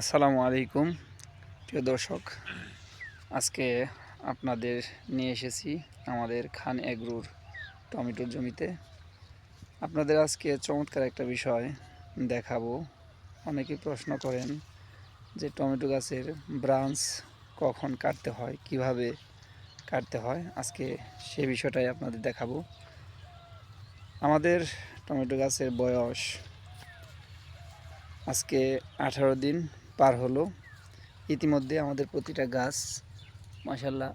আসসালামু আলাইকুম, প্রিয় দর্শক। আজকে আপনাদের নিয়ে এসেছি আমাদের খান এগ্রুর টমেটোর জমিতে। আপনাদের আজকে চমৎকার একটা বিষয় দেখাবো। অনেকে প্রশ্ন করেন যে টমেটো গাছের ব্রাঞ্চ কখন কাটতে হয়, কীভাবে কাটতে হয়? আজকে সে বিষয়টাই আপনাদের দেখাবো। আমাদের টমেটো গাছের বয়স আজকে আঠারো দিন পার হলো। ইতিমধ্যে আমাদের প্রতিটা গাছ মাসাল্লাহ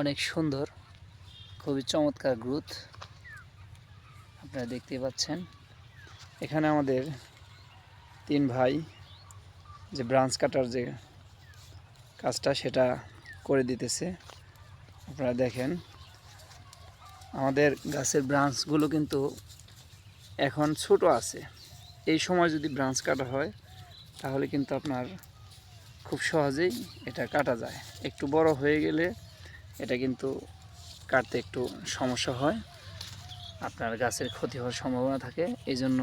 অনেক সুন্দর। খুবই চমৎকার গ্রোথ আপনারা দেখতে পাচ্ছেন। এখানে আমাদের তিন ভাই, যে ব্রাঞ্চ কাটার যে কাজটা সেটা করে দিতেছে। আপনারা দেখেন, আমাদের গাছের ব্রাঞ্চগুলো কিন্তু এখন ছোট আছে। এই সময় যদি ব্রাঞ্চ কাটা হয় তাহলে কিন্তু আপনার খুব সহজেই এটা কাটা যায়। একটু বড় হয়ে গেলে এটা কিন্তু কাটতে একটু সমস্যা হয়। আপনার গাছের ক্ষতি হওয়ার সম্ভাবনা থাকে। এই জন্য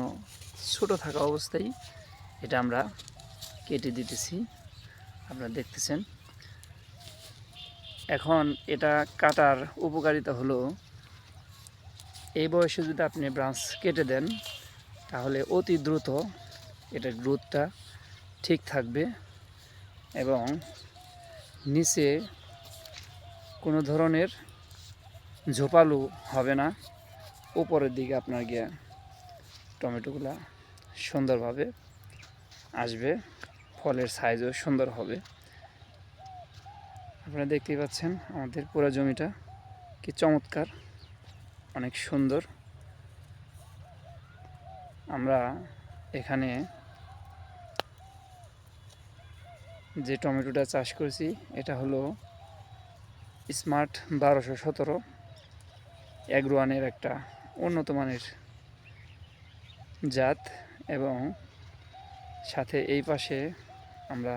ছোটো থাকা অবস্থায় এটা আমরা কেটে দিতেছি। আপনারা দেখতেছেন। এখন এটা কাটার উপকারিতা হলো, এই বয়সে যদি আপনি ব্রাঞ্চ কেটে দেন, তাহলে অতি দ্রুত এটার গ্রোথটা ঠিক থাকবে এবং নিচে কোনো ধরনের ঝোপালু হবে না। উপরের দিকে আপনার গিয়ে টমেটোগুলা সুন্দরভাবে আসবে, ফলের সাইজও সুন্দর হবে। আপনারা দেখতেই পাচ্ছেন আমাদের পুরো জমিটা কি চমৎকার, অনেক সুন্দর। আমরা এখানে যে টমেটোটা চাষ করেছি, এটা হলো স্মার্ট বারোশো সতেরো অ্যাগ্রোয়ানের একটা উন্নত মানের জাত এবং সাথে এই পাশে আমরা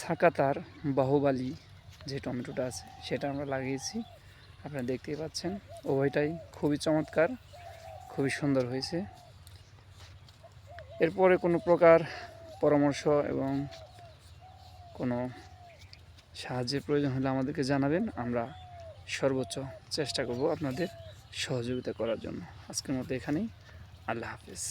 সাকাতার বাহুবালি যে টমেটোটা আছে, সেটা আমরা লাগিয়েছি। আপনারা দেখতেই পাচ্ছেন, উভয়টাই খুবই চমৎকার, খুবই সুন্দর হয়েছে। এরপরে কোনো প্রকার পরামর্শ এবং কোনো সাহায্যের প্রয়োজন হলে আমাদেরকে জানাবেন। আমরা সর্বোচ্চ চেষ্টা করব আপনাদের সহযোগিতা করার জন্য। আজকের মতো এখানেই। আল্লাহ হাফিজ।